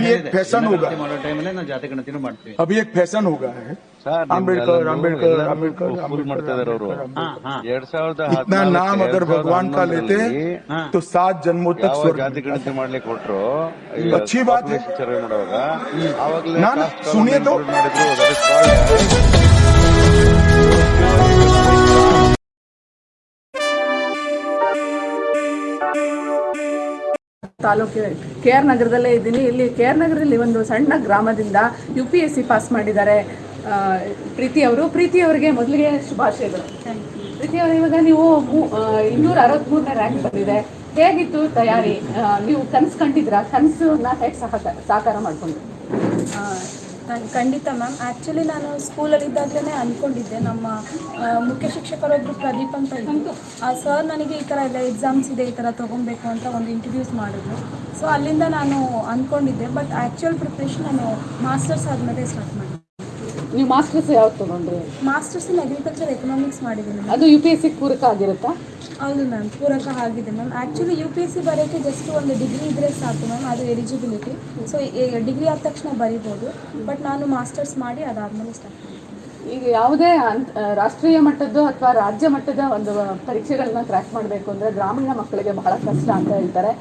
अभी एक फैशन होगा ಮಾಡೋ ಟೈಮಲ್ಲೇ ನಾವು ಜಾತಿ ಗಣತಿನೂ ಮಾಡ್ತೀವಿ अभी एक फैशन होगा है ಸರ್ ಅಂಬೇಡ್ಕರ್ ಅಂಬೇಡ್ಕರ್ ಅಂಬೇಡ್ಕರ್ ಫುಲ್ ಮಾಡ್ತಾ ಇದಾರೆ ಅವರು ಹಾ ಹಾ ಎರಡ್ ಸಾವಿರದ इतना नाम अगर भगवान का लेते हाँ। तो सात जन्मों तक ಯಾವ स्वर्ग ಜಾತಿ ಗಣತಿ ಮಾಡ್ಲಿಕ್ಕೆ ಕೊಟ್ರು अच्छी बात है। ಸರ್ವೆ ಮಾಡುವಾಗ ಆವಾಗಲೇ ना, ना, ತಾಲೂಕು ಕೆ ಆರ್ ನಗರದಲ್ಲೇ ಇದ್ದೀನಿ. ಇಲ್ಲಿ ಕೆ ಆರ್ ನಗರದಲ್ಲಿ ಒಂದು ಸಣ್ಣ ಗ್ರಾಮದಿಂದ U P S C pass ಮಾಡಿದ್ದಾರೆ. ಪ್ರೀತಿ ಅವರು. ಪ್ರೀತಿ ಅವರಿಗೆ ಮೊದಲಿಗೆ ಶುಭಾಶಯಗಳು. ಪ್ರೀತಿ ಅವರು, ಇವಾಗ ನೀವು ಇನ್ನೂರ ಅರವತ್ಮೂರನೇ ರ್ಯಾಂಕ್ ಬಂದಿದೆ. ಹೇಗಿತ್ತು ತಯಾರಿ? ನೀವು ಕನಸು ಕಂಡಿದ್ರ? ಕನಸನ್ನ ಹೇಗೆ ಸಹಕಾರ ಸಾಕಾರ ಮಾಡ್ಕೊಂಡು ಖಂಡ್- ಖಂಡಿತ ಮ್ಯಾಮ್. ಆ್ಯಕ್ಚುಲಿ ನಾನು ಸ್ಕೂಲಲ್ಲಿದ್ದಾಗಲೇ ಅಂದ್ಕೊಂಡಿದ್ದೆ ನಮ್ಮ ಮುಖ್ಯ ಶಿಕ್ಷಕರೊಬ್ಬರು ಪ್ರದೀಪ್ ಅಂತ ಇದ್ದು ಆ ಸರ್ ನನಗೆ ಈ ಥರ ಎಲ್ಲ ಎಕ್ಸಾಮ್ಸ್ ಇದೆ ಈ ಥರ ತೊಗೊಬೇಕು ಅಂತ ಒಂದು ಇಂಟ್ರಡ್ಯೂಸ್ ಮಾಡಿದ್ರು. ಸೊ ಅಲ್ಲಿಂದ ನಾನು ಅಂದ್ಕೊಂಡಿದ್ದೆ ಬಟ್ ಆ್ಯಕ್ಚುಯಲ್ ಪ್ರಿಪ್ರೇಷನ್ ನಾನು ಮಾಸ್ಟರ್ಸ್ ಆದಮೇಲೆ ಸ್ಟಾರ್ಟ್ ಮಾಡಿದೆ. ನೀವು ಮಾಸ್ಟರ್ಸ್ ಯಾವ್ದು ತಗೊಂಡ್ರಿ? ಮಾಸ್ಟರ್ಸ್ ಇನ್ ಅಗ್ರಿಕಲ್ಚರ್ ಎಕನಾಮಿಕ್ಸ್ ಮಾಡಿದ್ದೀನಿ. ಅದು ಯು ಪಿ ಎಸ್ ಸಿ ಪೂರಕ ಆಗಿರುತ್ತಾ? ಹೌದು ಮ್ಯಾಮ್ ಪೂರಕ ಆಗಿದೆ ma'am actually U P S C ಬರೋಕ್ಕೆ ಜಸ್ಟ್ ಒಂದು ಡಿಗ್ರಿ ಇದ್ದರೆ ಸಾಕು ಮ್ಯಾಮ್ ಅದು ಎಲಿಜಿಬಿಲಿಟಿ ಸೊ ಡಿಗ್ರಿ ಆದ ತಕ್ಷಣ ಬರಿಬೋದು. ಬಟ್ ನಾನು ಮಾಸ್ಟರ್ಸ್ ಮಾಡಿ ಅದಾದಮೇಲೆ ಸ್ಟಾರ್ಟ್ ಮಾಡಿದೆ ಈಗ ಯಾವುದೇ ಅಂತ್- ರಾಷ್ಟ್ರೀಯ ಮಟ್ಟದ್ದು ಅಥವಾ ರಾಜ್ಯ ಮಟ್ಟದ ಒಂದು ಪರೀಕ್ಷೆಗಳನ್ನ ಕ್ರ್ಯಾಕ್ ಮಾಡಬೇಕು ಅಂದ್ರೆ ಗ್ರಾಮೀಣ ಮಕ್ಕಳಿಗೆ ಬಹಳ ಕಷ್ಟ ಅಂತ ಹೇಳ್ತಾರೆ.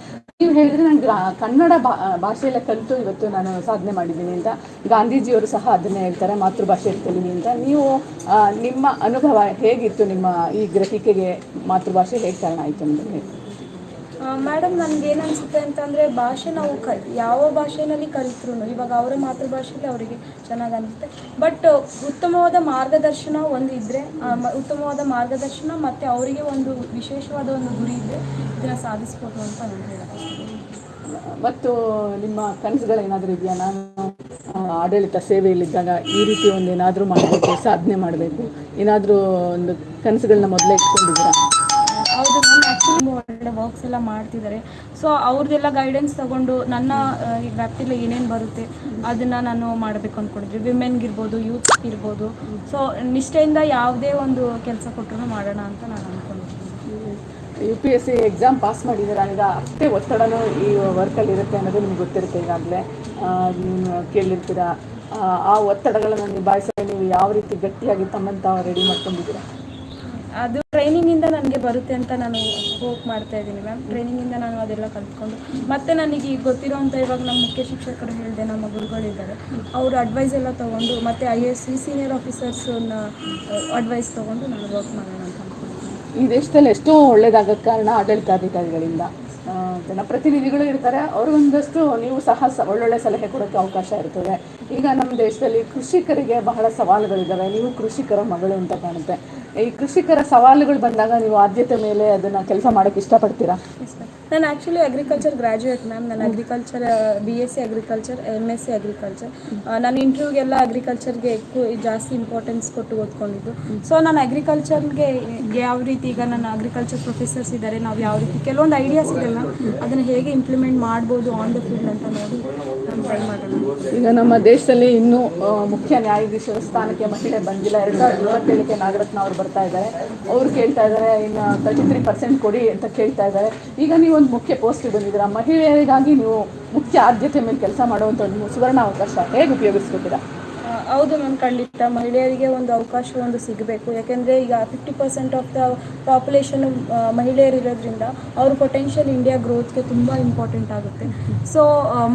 ನೀವು ಹೇಳಿದ್ರೆ ನಾನು ಗ್ರಾ- ಕನ್ನಡ ಭಾ ಭಾಷೆಯಲ್ಲೇ ಕಲಿತು ಇವತ್ತು ನಾನು ಸಾಧನೆ ಮಾಡಿದ್ದೀನಿ ಅಂತ. ಗಾಂಧೀಜಿಯವರು ಸಹ ಅದನ್ನೇ ಹೇಳ್ತಾರೆ ಮಾತೃಭಾಷೆಯಲ್ಲಿ ಕಲೀನಿ ಅಂತ. ನೀವು ನಿಮ್ಮ ಅನುಭವ ಹೇಗಿತ್ತು ನಿಮ್ಮ ಈ ಗ್ರಹಿಕೆಗೆ ಮಾತೃಭಾಷೆ ಹೇಗೆ ಕಾರಣ ಆಯಿತು ಅಂದರೆ ಮೇಡಮ್ ನನಗೆ ಏನು ಅನಿಸುತ್ತೆ ಅಂತಂದರೆ ಭಾಷೆ ನಾವು ಕ ಯಾವ ಭಾಷೆನಲ್ಲಿ ಕಲಿತ್ರು ಇವಾಗ ಅವರ ಮಾತೃಭಾಷೆಯಲ್ಲಿ ಅವರಿಗೆ ಚೆನ್ನಾಗಿ ಅನಿಸುತ್ತೆ. ಬಟ್ ಉತ್ತಮವಾದ ಮಾರ್ಗದರ್ಶನ ಒಂದು ಇದ್ದರೆ ಉತ್ತಮವಾದ ಮಾರ್ಗದರ್ಶನ ಮತ್ತು ಅವರಿಗೆ ಒಂದು ವಿಶೇಷವಾದ ಒಂದು ಗುರಿ ಇದ್ದರೆ ಇದನ್ನ ಸಾಧಿಸ್ಬೋದು ಅಂತ ನಾನು ಮತ್ತು ನಿಮ್ಮ ಕನಸುಗಳೇನಾದರೂ ಇದೆಯಾ? ನಾನು ಆಡಳಿತ ಆಡಳಿತ ಸೇವೆಯಲ್ಲಿದ್ದಾಗ ಈ ರೀತಿ ಒಂದು ಏನಾದರೂ ಮಾಡಬೇಕು ಸಾಧನೆ ಮಾಡಬೇಕು. ಏನಾದರೂ ಒಂದು ಕನಸುಗಳನ್ನ ಮೊದಲೇ ಇಟ್ಕೊಂಡಿದ್ದೀರಾ? ಹೌದು ಒಳ್ಳೆ ವರ್ಕ್ಸ್ ಎಲ್ಲ ಮಾಡ್ತಿದ್ದಾರೆ ಸೊ ಅವ್ರದ್ದೆಲ್ಲ ಗೈಡೆನ್ಸ್ ತಗೊಂಡು ನನ್ನ ವ್ಯಾಪ್ತಿಲಿ ಏನೇನು ಬರುತ್ತೆ ಅದನ್ನು ನಾನು ಮಾಡಬೇಕು ಅಂದ್ಕೊಂಡಿದ್ವಿ ವಿಮೆನ್ಗಿರ್ಬೋದು ಯೂತ್ ಇರ್ಬೋದು. ಸೊ ನಿಷ್ಠೆಯಿಂದ ಯಾವುದೇ ಒಂದು ಕೆಲಸ ಕೊಟ್ಟರು ಮಾಡೋಣ ಅಂತ ನಾನು ಅಂದ್ಕೊಂಡಿದ್ದೀನಿ U P S C exam pass ಮಾಡಿದ್ದೀರಾ? ಈಗ ಅಷ್ಟೇ ಒತ್ತಡನೂ ಈ ವರ್ಕಲ್ಲಿ ಇರುತ್ತೆ ಅನ್ನೋದು ನಿಮ್ಗೆ ಗೊತ್ತಿರುತ್ತೆ ಈಗಾಗಲೇ. ನೀವು ಕೇಳಿರ್ತೀರಾ? ಆ, ಒತ್ತಡಗಳನ್ನು ನಿಭಾಯಿಸಲು ನೀವು ಯಾವ ರೀತಿ ಗಟ್ಟಿಯಾಗಿ ತಮ್ಮನ್ನು ತಾವು ರೆಡಿ ಮಾಡ್ಕೊಂಡಿದ್ದೀರಾ? ಅದು ಟ್ರೈನಿಂಗಿಂದ ನನಗೆ ಬರುತ್ತೆ ಅಂತ ನಾನು ಹೋಪ್ ಮಾಡ್ತಾ ಇದ್ದೀನಿ ಮ್ಯಾಮ್ ಟ್ರೈನಿಂಗಿಂದ ನಾನು ಅದೆಲ್ಲ ಕಲ್ತ್ಕೊಂಡು, ಮತ್ತೆ ನನಗೆ ಈಗ ಗೊತ್ತಿರೋಂಥ ಇವಾಗ ನಮ್ಮ ಮುಖ್ಯ ಶಿಕ್ಷಕರು ಹೇಳಿದೆ ನಮ್ಮ ಗುರುಗಳಿದ್ದಾರೆ. ಅವರು ಅಡ್ವೈಸ್ ಎಲ್ಲ ತೊಗೊಂಡು, ಮತ್ತೆ ಐ ಎಸ್ ಸಿ ಸೀನಿಯರ್ ಆಫೀಸರ್ಸನ್ನ ಅಡ್ವೈಸ್ ತೊಗೊಂಡು ನಾನು ವರ್ಕ್ ಮಾಡೋಣ ಅಂತ ಈ ದೇಶದಲ್ಲಿ ಎಷ್ಟೋ ಒಳ್ಳೇದಾಗಕ್ಕೆ ಕಾರಣ ಆಡಳಿತಾಧಿಕಾರಿಗಳಿಂದ. ಜನಪ್ರತಿನಿಧಿಗಳು ಇರ್ತಾರೆ ಅವ್ರಿಗೊಂದಷ್ಟು ನೀವು ಸಹ ಒಳ್ಳೊಳ್ಳೆ ಸಲಹೆ ಕೊಡೋಕ್ಕೆ ಅವಕಾಶ ಇರ್ತದೆ. ಈಗ ನಮ್ಮ ದೇಶದಲ್ಲಿ ಕೃಷಿಕರಿಗೆ ಬಹಳ ಸವಾಲುಗಳಿದ್ದಾವೆ ನೀವು ಕೃಷಿಕರ ಮಗಳು ಅಂತ ಕಾಣುತ್ತೆ. ಈ ಕೃಷಿಕರ ಸವಾಲುಗಳು ಬಂದಾಗ ನೀವು ಆದ್ಯತೆ ಮೇಲೆ ಅದನ್ನ ಕೆಲಸ ಮಾಡಕ್ಕೆ ಇಷ್ಟಪಡ್ತೀರಾ? ನಾನು ಆ್ಯಕ್ಚುಲಿ ಅಗ್ರಿಕಲ್ಚರ್ ಗ್ರ್ಯಾಜುಯೇಟ್ ಮ್ಯಾಮ್ ನಾನು agriculture B S C agriculture M S C agriculture ನಾನು ಇಂಟರ್ವ್ಯೂಗೆಲ್ಲ ಅಗ್ರಿಕಲ್ಚರ್ಗೆ ಜಾಸ್ತಿ ಇಂಪಾರ್ಟೆನ್ಸ್ ಕೊಟ್ಟು ಓದ್ಕೊಂಡಿದ್ದು. ಸೊ ನಾನು ಅಗ್ರಿಕಲ್ಚರ್ಗೆ ಯಾವ ರೀತಿ ಈಗ ನನ್ನ ಅಗ್ರಿಕಲ್ಚರ್ ಪ್ರೊಫೆಸರ್ಸ್ ಇದ್ದಾರೆ ನಾವು ಯಾವ ರೀತಿ ಕೆಲವೊಂದು ಐಡಿಯಾಸ್ ಇದೆಲ್ಲ ಅದನ್ನು ಹೇಗೆ ಇಂಪ್ಲಿಮೆಂಟ್ ಮಾಡ್ಬೋದು ಆನ್ ದ ಫೀಲ್ಡ್ ಅಂತ ನೋಡಿ ನಾನು ಟ್ರೈ ಈಗ ನಮ್ಮ ದೇಶದಲ್ಲಿ ಇನ್ನೂ ಮುಖ್ಯ ನ್ಯಾಯಾಧೀಶರ ಸ್ಥಾನಕ್ಕೆ ಮಹಿಳೆ ಬಂದಿಲ್ಲ. ಎರಡು ಸಾವಿರದ ಇಪ್ಪತ್ತೇಳಕ್ಕೆ ನಾಗರತ್ನ ಅವರು ಬರ್ತಾ ಇದ್ದಾರೆ. ಅವ್ರು ಕೇಳ್ತಾ ಇದ್ದಾರೆ, ಇನ್ನು ತರ್ಟಿ ತ್ರೀ ಪರ್ಸೆಂಟ್ ಕೊಡಿ ಅಂತ ಕೇಳ್ತಾ ಇದ್ದಾರೆ. ಈಗ ನೀವು ಒಂದು ಮುಖ್ಯ ಪೋಸ್ಟಿಗೆ ಬಂದಿದ್ದೀರಾ. ಮಹಿಳೆಯರಿಗಾಗಿ ನೀವು ಮುಖ್ಯ ಆದ್ಯತೆ ಮೇಲೆ ಕೆಲಸ ಮಾಡುವಂಥ ಒಂದು ಸುವರ್ಣ ಅವಕಾಶ ಹೇಗೆ ಉಪಯೋಗಿಸ್ಕೊತೀರಾ? ಹೌದು ಮ್ಯಾಮ್, ಖಂಡಿತ. ಮಹಿಳೆಯರಿಗೆ ಒಂದು ಅವಕಾಶ ಒಂದು ಸಿಗಬೇಕು. ಯಾಕೆಂದರೆ ಈಗ fifty percent of the population ಮಹಿಳೆಯರಿರೋದ್ರಿಂದ ಅವ್ರ ಪೊಟೆನ್ಷಿಯಲ್ ಇಂಡಿಯಾ ಗ್ರೋತ್ಗೆ ತುಂಬ ಇಂಪಾರ್ಟೆಂಟ್ ಆಗುತ್ತೆ. ಸೊ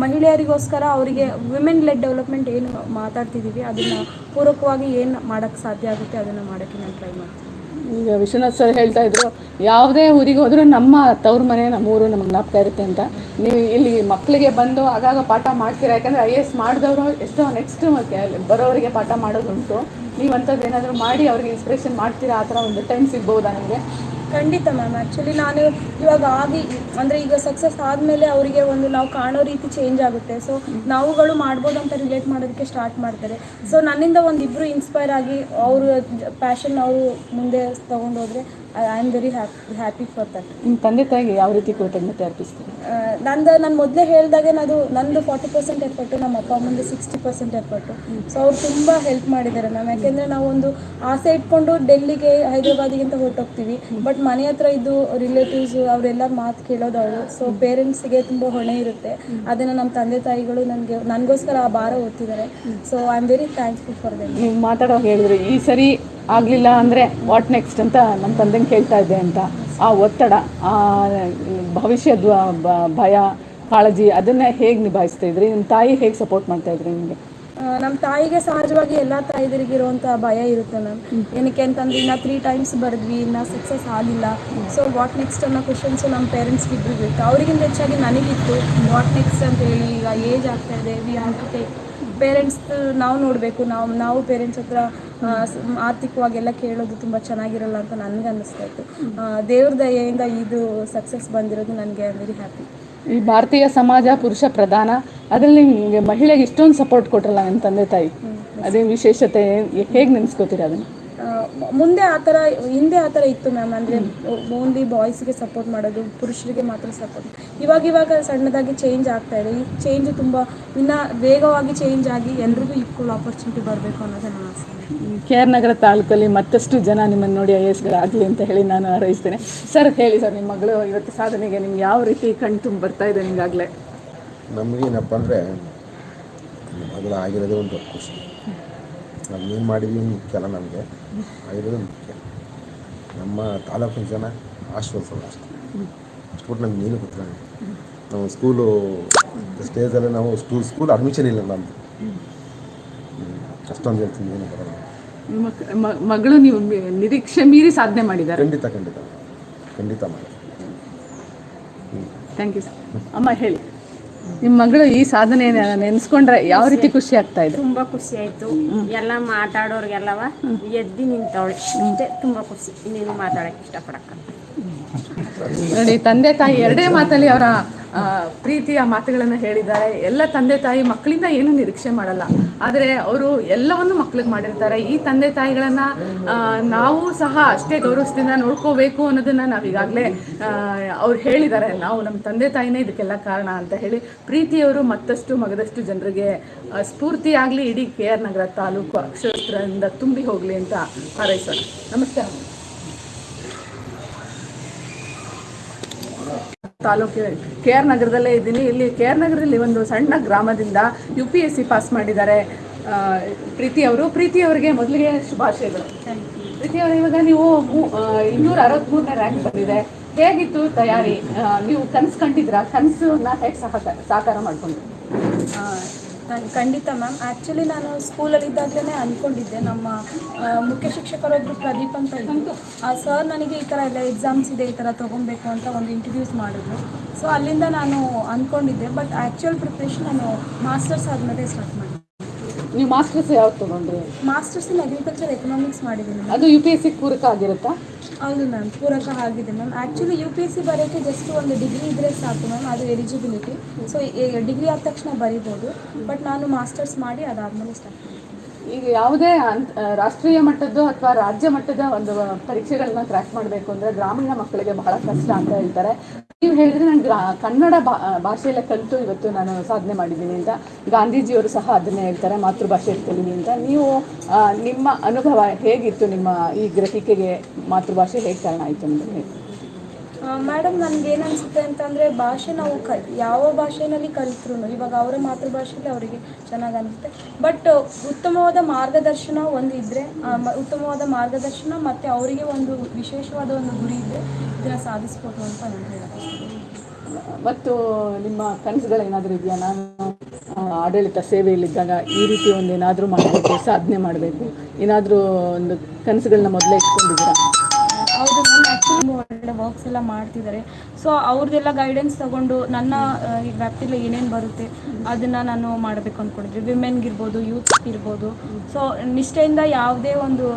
ಮಹಿಳೆಯರಿಗೋಸ್ಕರ ಅವರಿಗೆ ವಿಮೆನ್ ಲೆಡ್ ಡೆವಲಪ್ಮೆಂಟ್ ಏನು ಮಾತಾಡ್ತಿದ್ದೀವಿ ಅದನ್ನು ಪೂರಕವಾಗಿ ಏನು ಮಾಡೋಕ್ಕೆ ಸಾಧ್ಯ ಆಗುತ್ತೆ, ಅದನ್ನು ಮಾಡೋಕ್ಕೆ ನಾನು ಟ್ರೈ ಮಾಡ್ತೀನಿ. ಈಗ ವಿಶ್ವನಾಥ್ ಸರ್ ಹೇಳ್ತಾ ಇದ್ರು, ಯಾವುದೇ ಊರಿಗೆ ಹೋದರೂ ನಮ್ಮ ತವ್ರ ಮನೆ, ನಮ್ಮ ಊರು ನಮಗೆ ಜ್ಞಾಪಕ ಇರುತ್ತೆ ಅಂತ. ನೀವು ಇಲ್ಲಿ ಮಕ್ಕಳಿಗೆ ಬಂದು ಆಗಾಗ ಪಾಠ ಮಾಡ್ತೀರಾ? ಯಾಕಂದರೆ ಐ ಎ ಎಸ್ ಮಾಡಿದವರು ಎಷ್ಟೋ ನೆಕ್ಸ್ಟ್ ಬರೋವರಿಗೆ ಪಾಠ ಮಾಡೋದುಂಟು. ನೀವು ಅಂಥದ್ದು ಏನಾದರೂ ಮಾಡಿ ಅವ್ರಿಗೆ ಇನ್ಸ್ಪಿರೇಷನ್ ಮಾಡ್ತೀರಾ? ಆ ಥರ ಒಂದು ಟೈಮ್ ಸಿಗ್ಬೋದಾ ನಿಮಗೆ? ಖಂಡಿತ ಮ್ಯಾಮ್ ಆ್ಯಕ್ಚುಲಿ ನಾನು ಇವಾಗ ಆಗಿ, ಅಂದರೆ ಈಗ ಸಕ್ಸಸ್ ಆದಮೇಲೆ ಅವರಿಗೆ ಒಂದು ನಾವು ಕಾಣೋ ರೀತಿ ಚೇಂಜ್ ಆಗುತ್ತೆ. ಸೊ ನಾವುಗಳು ಮಾಡ್ಬೋದು ಅಂತ ರಿಲೇಟ್ ಮಾಡೋದಕ್ಕೆ ಸ್ಟಾರ್ಟ್ ಮಾಡ್ತಾರೆ. ಸೊ ನನ್ನಿಂದ ಒಂದಿಬ್ಬರು ಇನ್ಸ್ಪೈರ್ ಆಗಿ ಅವರು ಪ್ಯಾಷನ್ ಅವರು ಮುಂದೆ ತೊಗೊಂಡೋದ್ರೆ I am very happy happy for that ನಿಮ್ಮ ತಂದೆ ತಾಯಿಗೆ ಯಾವ ರೀತಿ ಕೃತಜ್ಞತೆ ಅರ್ಪಿಸ್ತೀರಿ? ನಂದು ನಾನು ಮೊದಲೇ ಹೇಳಿದಾಗೆ ಅದು ನಂದು ಫಾರ್ಟಿ ಪರ್ಸೆಂಟ್ ಎಫರ್ಟು ನಮ್ಮ ಅಪ್ಪ ಅಮ್ಮಂದು ಸಿಕ್ಸ್ಟಿ ಪರ್ಸೆಂಟ್ ಎಫರ್ಟು ಸೊ ಅವ್ರು ತುಂಬ ಹೆಲ್ಪ್ ಮಾಡಿದ್ದಾರೆ ಮ್ಯಾಮ್ ಯಾಕೆಂದರೆ ಒಂದು ಆಸೆ ಇಟ್ಕೊಂಡು ಡೆಲ್ಲಿಗೆ ಹೈದರಾಬಾದಿಗೆ ಅಂತ ಹೊರಟೋಗ್ತೀವಿ. ಬಟ್ ಮನೆ ಹತ್ರ ಇದ್ದು ರಿಲೇಟಿವ್ಸು ಅವರೆಲ್ಲ ಮಾತು ಕೇಳೋದು ಅವರು. ಸೊ ಪೇರೆಂಟ್ಸಿಗೆ ತುಂಬ ಹೊಣೆ ಇರುತ್ತೆ. ಅದನ್ನು ನಮ್ಮ ತಂದೆ ತಾಯಿಗಳು ನನಗೆ ನನಗೋಸ್ಕರ ಆ ಭಾರ ಓದ್ತಿದ್ದಾರೆ so I am very thankful for that ನೀವು ಮಾತಾಡೋ ಹೇಳಿದ್ರಿ ಈ ಸರಿ ಆಗಲಿಲ್ಲ ಅಂದರೆ ವಾಟ್ ನೆಕ್ಸ್ಟ್ ಅಂತ ನಮ್ಮ ತಂದೆಗೆ ಕೇಳ್ತಾ ಇದ್ದೆ ಅಂತ. ಆ ಒತ್ತಡ, ಆ ಭವಿಷ್ಯದ ಭಯ, ಕಾಳಜಿ ಅದನ್ನೇ ಹೇಗೆ ನಿಭಾಯಿಸ್ತಾ ಇದ್ರಿ? ನಿಮ್ಮ ತಾಯಿ ಹೇಗೆ ಸಪೋರ್ಟ್ ಮಾಡ್ತಾ ಇದ್ರಿ ನಿಮಗೆ? ನಮ್ಮ ತಾಯಿಗೆ ಸಹಜವಾಗಿ ಎಲ್ಲ ತಾಯಿದರಿಗೆ ಇರುವಂಥ ಭಯ ಇರುತ್ತೆ ಮ್ಯಾಮ್ ಏನಕ್ಕೆ ಅಂತಂದ್ರೆ ಇನ್ನು ತ್ರೀ ಟೈಮ್ಸ್ ಬರೆದ್ವಿ ಇನ್ನು ಸಕ್ಸಸ್ ಆಗಿಲ್ಲ. ಸೊ ವಾಟ್ ನೆಕ್ಸ್ಟ್ ಅನ್ನೋ ಕ್ವಶನ್ಸು ನಮ್ಮ ಪೇರೆಂಟ್ಸ್ಗೆ ಇಬ್ಬರು ಇತ್ತು ಅವರಿಗಿಂತ ಹೆಚ್ಚಾಗಿ ನನಗಿತ್ತು. ವಾಟ್ ನೆಕ್ಸ್ಟ್ ಅಂತ ಹೇಳಿ ಈಗ ಏಜ್ ಆಗ್ತಾ ಇದೆ we have to take parents ನಾವು ನೋಡಬೇಕು. ನಾವು ನಾವು ಪೇರೆಂಟ್ಸ್ ಹತ್ರ ಆರ್ಥಿಕವಾಗಿ ಎಲ್ಲ ಆರ್ಥಿಕವಾಗೆಲ್ಲ ಕೇಳೋದು ತುಂಬ ಚೆನ್ನಾಗಿರಲ್ಲ ಅಂತ ನನಗೆ ಅನ್ನಿಸ್ತಾ ಇತ್ತು. ದೇವ್ರ ದಯೆಯಿಂದ ಇದು ಸಕ್ಸಸ್ ಬಂದಿರೋದು ನನಗೆ ವೆರಿ ಹ್ಯಾಪಿ ಈ ಭಾರತೀಯ ಸಮಾಜ ಪುರುಷ ಪ್ರಧಾನ ಅದರಲ್ಲಿ ನಿಮಗೆ ಮಹಿಳೆಗೆ ಇಷ್ಟೊಂದು ಸಪೋರ್ಟ್ ಕೊಟ್ರಲ್ಲ ನನ್ನ ತಂದೆ ತಾಯಿ. ಅದೇ ವಿಶೇಷತೆ ಹೇಗೆ ನೆನೆಸ್ಕೋತೀರಿ ಅದನ್ನು? ಮುಂದೆ ಆ ಥರ ಹಿಂದೆ ಆ ಥರ ಇತ್ತು ಮ್ಯಾಮ್. ಅಂದರೆ ಓನ್ಲಿ ಬಾಯ್ಸ್ಗೆ ಸಪೋರ್ಟ್ ಮಾಡೋದು ಪುರುಷರಿಗೆ ಮಾತ್ರ ಸಪೋರ್ಟ್ ಇವಾಗ ಇವಾಗ ಸಣ್ಣದಾಗಿ ಚೇಂಜ್ ಆಗ್ತಾ ಇದೆ. ಈ ಚೇಂಜ್ ತುಂಬ ಇನ್ನು ವೇಗವಾಗಿ ಚೇಂಜ್ ಆಗಿ ಎಲ್ರಿಗೂ ಈಕ್ವಲ್ ಆಪರ್ಚುನಿಟಿ ಬರಬೇಕು ಅನ್ನೋದೇ ನನ್ನ ಆಸೆ. ಕೆ ಆರ್ ನಗರ ತಾಲೂಕಲ್ಲಿ ಮತ್ತಷ್ಟು ಜನ ನಿಮ್ಮನ್ನು ನೋಡಿ ಐ ಎ ಎಸ್ಗಳಾಗಲಿ ಅಂತ ಹೇಳಿ ನಾನು ಹಾರೈಸ್ತೇನೆ. ಸರ್ ಹೇಳಿ ಸರ್ ನಿಮ್ಮ ಮಗಳು ಇವತ್ತು ಸಾಧನೆಗೆ ನಿಮ್ಗೆ ಯಾವ ರೀತಿ ಕಣ್ ತುಂಬ ಬರ್ತಾ ಇದೆ ನಿಮಗಾಗಲೇ? ನಮಗೇನಪ್ಪ ಅಂದರೆ ಮಗಳು ಆಗಿರೋದೇ ಒಂದು ಖುಷಿ. ನಾವು ಏನು ಮಾಡಿದ್ವಿ ಮುಖ್ಯ ಅಲ್ಲ ನಮಗೆ ಆಗಿರೋದು ಮುಖ್ಯ. ನಮ್ಮ ತಾಲೂಕಿನ ಜನ ಆಶ್ವಾಸನ ಅಷ್ಟೇ. ಅಷ್ಟು ನಮ್ಗೆ ಏನು ಗೊತ್ತಿಲ್ಲ ನಾವು ಸ್ಕೂಲು ಸ್ಟೇಜಲ್ಲಿ ನಾವು ಸ್ಕೂಲ್ ಸ್ಕೂಲ್ ಅಡ್ಮಿಷನ್ ಇಲ್ಲ ನಮ್ಮದು ಅಷ್ಟೊಂದು ಹೇಳ್ತೀನಿ ಏನು ಬರೋಲ್ಲ. ಮಗಳು ನೀವು ನಿರೀಕ್ಷೆ ಮೀರಿ ಸಾಧನೆ ಮಾಡಿದ್ದಾರೆ. ಖಂಡಿತ ಖಂಡಿತ. ಖಂಡಿತ ಮಾಡಿ. ಥ್ಯಾಂಕ್ ಯು ಸರ್ ಅಮ್ಮ ಹೇಳಿ. ನಿಮ್ಮ ಮಗಳು ಈ ಸಾಧನೆ ನೆನ್ಸ್ಕೊಂಡ್ರೆ ಯಾವ ರೀತಿ ಖುಷಿ ಆಗ್ತಾ ಇದೆ? ತುಂಬಾ ಖುಷಿ ಆಯ್ತು. ಎಲ್ಲ ಮಾತಾಡೋರ್ಗೆಲ್ಲವ ಎದ್ದು ನಿಂತವಳೆ. ಅಷ್ಟೇ ತುಂಬಾ ಖುಷಿ. ನೀನು ಮಾತಾಡಕ್ಕೆ ಇಷ್ಟಪಡಕ್ಕ ನೋಡಿ ತಂದೆ ತಾಯಿ ಎರಡೇ ಮಾತಲ್ಲಿ ಅವರ ಪ್ರೀತಿಯ ಮಾತುಗಳನ್ನು ಹೇಳಿದ್ದಾರೆ. ಎಲ್ಲ ತಂದೆ ತಾಯಿ ಮಕ್ಕಳಿಂದ ಏನು ನಿರೀಕ್ಷೆ ಮಾಡಲ್ಲ. ಆದರೆ ಅವರು ಎಲ್ಲವನ್ನು ಮಕ್ಕಳಿಗೆ ಮಾಡಿರ್ತಾರೆ. ಈ ತಂದೆ ತಾಯಿಗಳನ್ನ ನಾವು ಸಹ ಅಷ್ಟೇ ಗೌರವಿಸ್ತಿಂದ ನೋಡ್ಕೋಬೇಕು ಅನ್ನೋದನ್ನ ನಾವು ಈಗಾಗಲೇ ಅವ್ರು ಹೇಳಿದ್ದಾರೆ. ನಾವು ನಮ್ಮ ತಂದೆ ತಾಯಿನೇ ಇದಕ್ಕೆಲ್ಲ ಕಾರಣ ಅಂತ ಹೇಳಿ ಪ್ರೀತಿಯವರು ಮತ್ತಷ್ಟು ಮಗದಷ್ಟು ಜನರಿಗೆ ಸ್ಫೂರ್ತಿಯಾಗಲಿ ಇಡೀ ಕೆ ಆರ್ ನಗರ ತಾಲೂಕು ಅಕ್ಷರಸ್ತ್ರದಿಂದ ತುಂಬಿ ಹೋಗಲಿ ಅಂತ ಹಾರೈಸೋಣ. ನಮಸ್ಕಾರ. ತಾಲೂಕು ಕೆ ಆರ್ ನಗರದಲ್ಲೇ ಇದ್ದೀನಿ. ಇಲ್ಲಿ ಕೆ ಆರ್ ನಗರದಲ್ಲಿ ಒಂದು ಸಣ್ಣ ಗ್ರಾಮದಿಂದ U P S C pass ಮಾಡಿದ್ದಾರೆ. ಪ್ರೀತಿ ಅವರು. ಪ್ರೀತಿ ಅವರಿಗೆ ಮೊದಲಿಗೆ ಶುಭಾಶಯಗಳು. ಪ್ರೀತಿ ಅವರು, ಇವಾಗ ನೀವು ಇನ್ನೂರ ಅರವತ್ತ್ಮೂರನೇ ರ್ಯಾಂಕ್ ಬಂದಿದೆ. ಹೇಗಿತ್ತು ತಯಾರಿ? ನೀವು ಕನಸು ಕಂಡಿದ್ರಾ? ಕನಸನ್ನ ಹೇಗೆ ಸಹಕಾರ ಸಾಕಾರ ಮಾಡ್ಕೊಂಡ್ರಿ? ನಾನು ಖಂಡಿತ ಮ್ಯಾಮ್. ಆ್ಯಕ್ಚುಲಿ ನಾನು ಸ್ಕೂಲಲ್ಲಿದ್ದಾಗಲೇ ಅಂದ್ಕೊಂಡಿದ್ದೆ ನಮ್ಮ ಮುಖ್ಯ ಶಿಕ್ಷಕರೊಬ್ಬರು ಪ್ರದೀಪ್ ಅಂತ ಇದ್ದು ಆ ಸರ್ ನನಗೆ ಈ ಥರ ಎಲ್ಲ ಎಕ್ಸಾಮ್ಸ್ ಇದೆ, ಈ ಥರ ತೊಗೊಬೇಕು ಅಂತ ಒಂದು ಇಂಟರ್ವ್ಯೂಸ್ ಮಾಡಿದ್ರು. ಸೊ ಅಲ್ಲಿಂದ ನಾನು ಅಂದ್ಕೊಂಡಿದ್ದೆ ಬಟ್ ಆ್ಯಕ್ಚುಯಲ್ ಪ್ರಿಪ್ರೇಷನ್ ನಾನು ಮಾಸ್ಟರ್ಸ್ ಆದಮೇಲೆ ಸ್ಟಾರ್ಟ್ ಮಾಡಿದೆ ನೀವು ಮಾಸ್ಟರ್ಸ್ ಯಾವ್ದು ತಗೊಂಡ್ರಿ? ಮಾಸ್ಟರ್ಸ್ ಇನ್ ಅಗ್ರಿಕಲ್ಚರ್ ಎಕನಾಮಿಕ್ಸ್ ಮಾಡಿದ್ದೀನಿ ಅದು ಯು ಪಿ ಎಸ್ ಸಿ ಪೂರಕ ಆಗಿರುತ್ತಾ? ಹೌದು ಮ್ಯಾಮ್ ಪೂರಕ ಆಗಿದೆ ma'am actually U P S C ಬರೋಕ್ಕೆ ಜಸ್ಟ್ ಒಂದು ಡಿಗ್ರಿ ಇದ್ದರೆ ಸಾಕು ಮ್ಯಾಮ್ ಅದು ಎಲಿಜಿಬಿಲಿಟಿ ಸೊ ಡಿಗ್ರಿ ಆದ ತಕ್ಷಣ ಬರಿಬೋದು. ಬಟ್ ನಾನು ಮಾಸ್ಟರ್ಸ್ ಮಾಡಿ ಅದಾದಮೇಲೆ ಸ್ಟಾರ್ಟ್ ಮಾಡಿದೆ ಈಗ ಯಾವುದೇ ರಾಷ್ಟ್ರೀಯ ಮಟ್ಟದ್ದು ಅಥವಾ ರಾಜ್ಯ ಮಟ್ಟದ ಒಂದು ಪರೀಕ್ಷೆಗಳನ್ನ ಕ್ರ್ಯಾಕ್ ಮಾಡಬೇಕು ಅಂದ್ರೆ ಗ್ರಾಮೀಣ ಮಕ್ಕಳಿಗೆ ಬಹಳ ಕಷ್ಟ ಅಂತ ಹೇಳ್ತಾರೆ. ನೀವು ಹೇಳಿದ್ರೆ ನಾನು ಕನ್ನಡ ಭಾ ಭಾಷೆಯಲ್ಲೇ ಕಲಿತು ಇವತ್ತು ನಾನು ಸಾಧನೆ ಮಾಡಿದ್ದೀನಿ ಅಂತ ಗಾಂಧೀಜಿಯವರು ಸಹ ಅದನ್ನೇ ಹೇಳ್ತಾರೆ, ಮಾತೃಭಾಷೆ ಕಲೀನಿ ಅಂತ. ನೀವು ನಿಮ್ಮ ಅನುಭವ ಹೇಗಿತ್ತು ನಿಮ್ಮ ಈ ಗ್ರಹಿಕೆಗೆ ಮಾತೃಭಾಷೆ ಹೇಗೆ ಕಾರಣ ಆಯಿತು ಅಂತ ಹೇಳಿ. ಮೇಡಮ್ ನನಗೆ ಏನು ಅಂತಂದರೆ ಭಾಷೆ ನಾವು ಕಲ್ ಯಾವ ಭಾಷೆಯಲ್ಲಿ ಕಲಿತ್ರು ಇವಾಗ ಅವರ ಮಾತೃಭಾಷೆಯಲ್ಲಿ ಅವರಿಗೆ ಚೆನ್ನಾಗಿ ಅನಿಸುತ್ತೆ. ಬಟ್ ಉತ್ತಮವಾದ ಮಾರ್ಗದರ್ಶನ ಒಂದು ಇದ್ದರೆ ಉತ್ತಮವಾದ ಮಾರ್ಗದರ್ಶನ ಮತ್ತು ಅವರಿಗೆ ಒಂದು ವಿಶೇಷವಾದ ಒಂದು ಗುರಿ ಇದ್ದರೆ ಇದನ್ನು ಸಾಧಿಸ್ಬೋದು ಅಂತ ನಾನು ಹೇಳೋದು. ಮತ್ತು ನಿಮ್ಮ ಕನಸುಗಳೇನಾದರೂ ಇದೆಯಾ? ನಾನು ಆಡಳಿತ ಸೇವೆಯಲ್ಲಿದ್ದಾಗ ಈ ರೀತಿ ಒಂದು ಏನಾದರೂ ಮಾಡಬೇಕು, ಸಾಧನೆ ಮಾಡಬೇಕು, ಏನಾದರೂ ಒಂದು ಕನಸುಗಳನ್ನ ಮೊದಲೇ ಇಟ್ಕೊಂಡಿದ್ದೀರಾ? ಒಳ್ಳೆ ವರ್ಕ್ಸ್ ಎಲ್ಲ ಮಾಡ್ತಿದ್ದಾರೆ ಸೊ ಅವ್ರದ್ದೆಲ್ಲ ಗೈಡೆನ್ಸ್ ತಗೊಂಡು ನನ್ನ ಈ ವ್ಯಾಪ್ತಿಯಲ್ಲಿ ಏನೇನು ಬರುತ್ತೆ ಅದನ್ನು ನಾನು ಮಾಡಬೇಕು ಅಂದ್ಕೊಂಡಿದ್ವಿ ವಿಮೆನ್ಗಿರ್ಬೋದು ಯೂತ್ ಇರ್ಬೋದು ಸೊ ನಿಷ್ಠೆಯಿಂದ ಯಾವುದೇ ಒಂದು